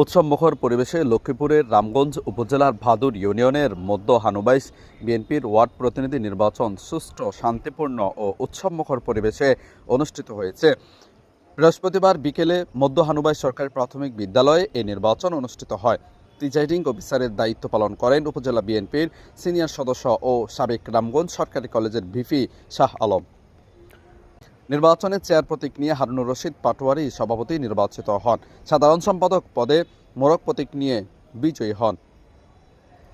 উৎসবমুখর পরিবেশে লক্ষ্মীপুরের রামগঞ্জ উপজেলার ভাদুর ইউনিয়নের মধ্য হানুবাইশ বিএনপির ওয়ার্ড প্রতিনিধি নির্বাচন সুষ্ঠু, শান্তিপূর্ণ ও উৎসবমুখর পরিবেশে অনুষ্ঠিত হয়েছে। বৃহস্পতিবার বিকেলে মধ্য হানুবাইশ সরকারি প্রাথমিক বিদ্যালয়ে এই নির্বাচন অনুষ্ঠিত হয়। প্রিজাইডিং অফিসারের দায়িত্ব পালন করেন উপজেলা বিএনপির সিনিয়র সদস্য ও সাবেক রামগঞ্জ সরকারি কলেজের ভিপি শাহ আলম। নির্বাচনে চেয়ার প্রতীক নিয়ে হারুনুর রশিদ পাটোয়ারি সভাপতি নির্বাচিত হন। সাধারণ সম্পাদক পদে মোরক প্রতীক নিয়ে বিজয়ী হন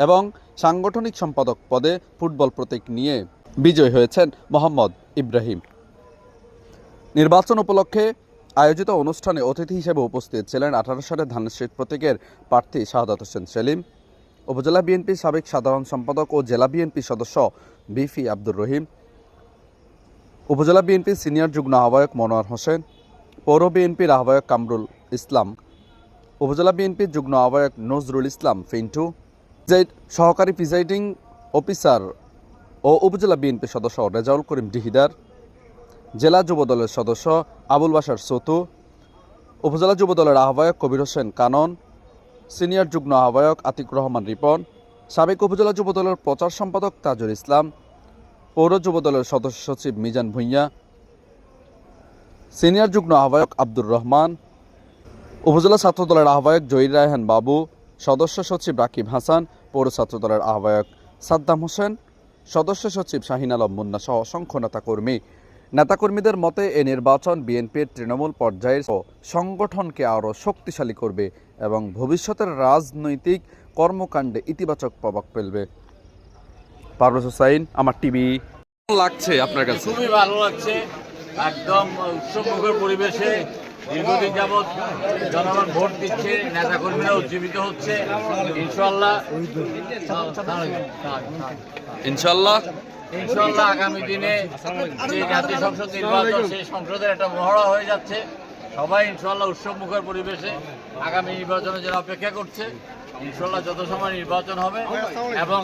এবং সাংগঠনিক সম্পাদক পদে ফুটবল প্রতীক নিয়ে বিজয়ী হয়েছেন মোহাম্মদ ইব্রাহিম। নির্বাচন উপলক্ষে আয়োজিত অনুষ্ঠানে অতিথি হিসেবে উপস্থিত ছিলেন আঠারো সালে ধানের প্রতীকের প্রার্থী শাহাদাত হোসেন সেলিম, উপজেলা বিএনপির সাবেক সাধারণ সম্পাদক ও জেলা বিএনপি সদস্য বিফি আব্দুর রহিম উপজেলা বিএনপির সিনিয়র যুগ্ম আহ্বায়ক মনোয়ার হোসেন, পৌর বিএনপির আহ্বায়ক কামরুল ইসলাম, উপজেলা বিএনপির যুগ্ম আহ্বায়ক নজরুল ইসলাম ফিন্টু সহকারী প্রিজাইডিং অফিসার ও উপজেলা বিএনপি সদস্য রেজাউল করিম ডিহিদার, জেলা যুবদলের সদস্য আবুল বাসার সতু, উপজেলা যুবদলের আহ্বায়ক কবির হোসেন কানন, সিনিয়র যুগ্ম আহ্বায়ক আতিকুর রহমান রিপন, সাবেক উপজেলা যুবদলের প্রচার সম্পাদক তাজুল ইসলাম পৌর যুবদলের সদস্য সচিব মিজান ভুঁইয়া, সিনিয়র যুগ্ম আহ্বায়ক আব্দুর রহমান, উপজেলা ছাত্র দলের আহ্বায়ক জহির রায়হান বাবু, সদস্য সচিব রাকিব হাসান, পৌর ছাত্র দলের আহ্বায়ক সাদ্দাম হোসেন, সদস্য সচিব শাহিন আলম মুন্না সহ অসংখ্য নেতাকর্মী। নেতাকর্মীদের মতে, এ নির্বাচন বিএনপির তৃণমূল পর্যায়ের সংগঠনকে আরও শক্তিশালী করবে এবং ভবিষ্যতের রাজনৈতিক কর্মকাণ্ডে ইতিবাচক প্রভাব ফেলবে। পারভেজ হোসাইন আমার টিভি। লাগছে আপনার কাছে? খুবই ভালো লাগছে। একদম উৎসবমুখর পরিবেশে দীর্ঘদিন যাবৎ জনগণ ভোট দিচ্ছে নেতাকর্মীরা উজ্জীবিত হচ্ছে। ইনশাল্লাহ ইনশাল্লাহ ইনশাল্লাহ আগামী দিনে যে জাতীয় সংসদ নির্বাচন সেই সংসদের একটা মহড়া হয়ে যাচ্ছে। সবাই ইনশাল্লাহ উৎসবমুখর পরিবেশে আগামী নির্বাচনের জন্য অপেক্ষা করছে। ইনশাল্লাহ যত সময় নির্বাচন হবে এবং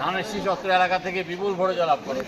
ধানের শীষ অস্ত্র এলাকা থেকে বিপুল ভোটে জয়লাভ করবে।